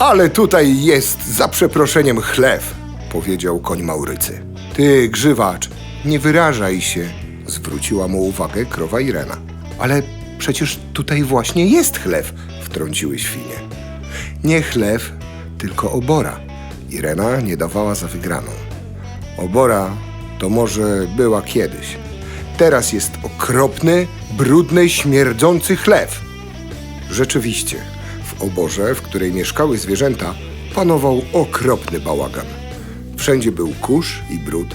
Ale tutaj jest, za przeproszeniem, chlew, powiedział koń Maurycy. Ty, grzywacz, nie wyrażaj się, zwróciła mu uwagę krowa Irena. Ale przecież tutaj właśnie jest chlew, wtrąciły świnie. Nie chlew, tylko obora. Irena nie dawała za wygraną. Obora to może była kiedyś. Teraz jest okropny, brudny, śmierdzący chlew. Rzeczywiście, oborze, w której mieszkały zwierzęta, panował okropny bałagan. Wszędzie był kurz i brud.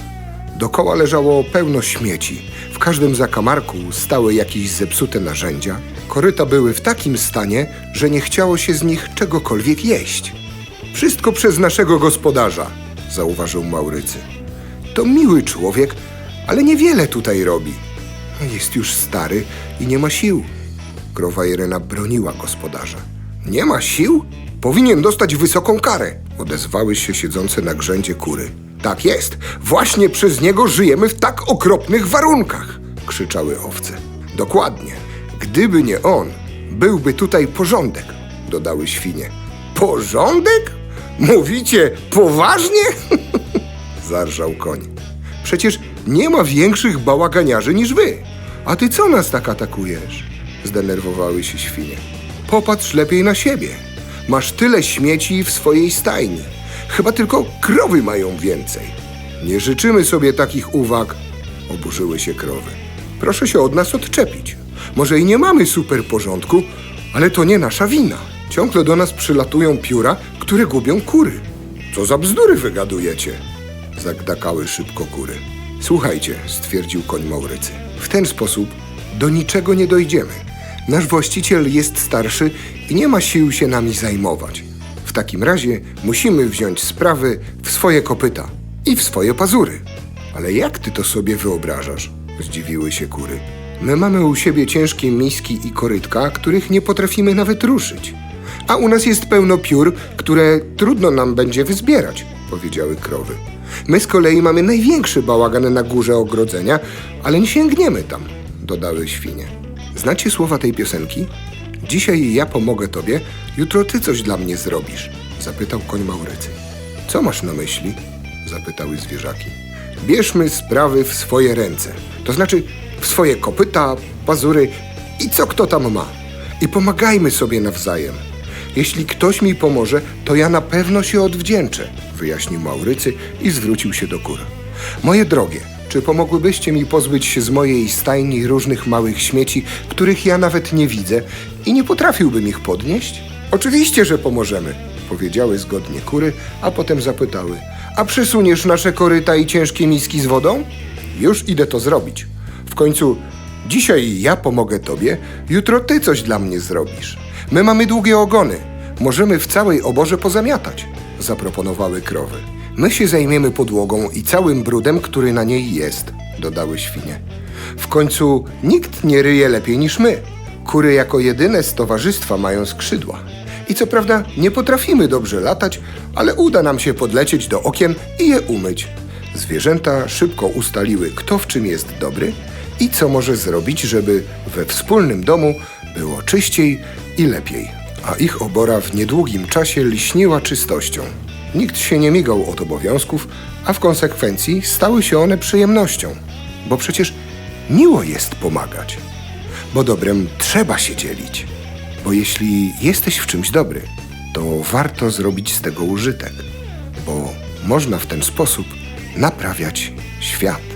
Dokoła leżało pełno śmieci. W każdym zakamarku stały jakieś zepsute narzędzia. Koryta były w takim stanie, że nie chciało się z nich czegokolwiek jeść. Wszystko przez naszego gospodarza, zauważył Maurycy. To miły człowiek, ale niewiele tutaj robi. Jest już stary i nie ma sił. Krowa Irena broniła gospodarza. Nie ma sił? Powinien dostać wysoką karę. Odezwały się siedzące na grzędzie kury. Tak jest. Właśnie przez niego żyjemy w tak okropnych warunkach, krzyczały owce. Dokładnie. Gdyby nie on, byłby tutaj porządek, dodały świnie. Porządek? Mówicie poważnie? Zarżał koń. Przecież nie ma większych bałaganiarzy niż wy. A ty co nas tak atakujesz? Zdenerwowały się świnie. Popatrz lepiej na siebie. Masz tyle śmieci w swojej stajni. Chyba tylko krowy mają więcej. Nie życzymy sobie takich uwag, oburzyły się krowy. Proszę się od nas odczepić. Może i nie mamy super porządku, ale to nie nasza wina. Ciągle do nas przylatują pióra, które gubią kury. Co za bzdury wygadujecie? Zagdakały szybko kury. Słuchajcie, stwierdził koń Maurycy. W ten sposób do niczego nie dojdziemy. Nasz właściciel jest starszy i nie ma sił się nami zajmować. W takim razie musimy wziąć sprawy w swoje kopyta i w swoje pazury. Ale jak ty to sobie wyobrażasz? Zdziwiły się kury. My mamy u siebie ciężkie miski i korytka, których nie potrafimy nawet ruszyć. A u nas jest pełno piór, które trudno nam będzie wyzbierać, powiedziały krowy. My z kolei mamy największy bałagan na górze ogrodzenia, ale nie sięgniemy tam, dodały świnie. Znacie słowa tej piosenki? Dzisiaj ja pomogę tobie, jutro ty coś dla mnie zrobisz, zapytał koń Maurycy. Co masz na myśli? zapytały zwierzaki. Bierzmy sprawy w swoje ręce, to znaczy w swoje kopyta, pazury i co kto tam ma. I pomagajmy sobie nawzajem. Jeśli ktoś mi pomoże, to ja na pewno się odwdzięczę, wyjaśnił Maurycy i zwrócił się do kur. Moje drogie, czy pomogłybyście mi pozbyć się z mojej stajni różnych małych śmieci, których ja nawet nie widzę i nie potrafiłbym ich podnieść? Oczywiście, że pomożemy, powiedziały zgodnie kury, a potem zapytały: A przysuniesz nasze koryta i ciężkie miski z wodą? Już idę to zrobić. W końcu dzisiaj ja pomogę tobie, jutro ty coś dla mnie zrobisz. My mamy długie ogony. Możemy w całej oborze pozamiatać, zaproponowały krowy. My się zajmiemy podłogą i całym brudem, który na niej jest, dodały świnie. W końcu nikt nie ryje lepiej niż my. Kury jako jedyne z towarzystwa mają skrzydła. I co prawda nie potrafimy dobrze latać, ale uda nam się podlecieć do okien i je umyć. Zwierzęta szybko ustaliły, kto w czym jest dobry i co może zrobić, żeby we wspólnym domu było czyściej i lepiej. A ich obora w niedługim czasie liśniła czystością. Nikt się nie migał od obowiązków, a w konsekwencji stały się one przyjemnością. Bo przecież miło jest pomagać. Bo dobrem trzeba się dzielić. Bo jeśli jesteś w czymś dobry, to warto zrobić z tego użytek. Bo można w ten sposób naprawiać świat.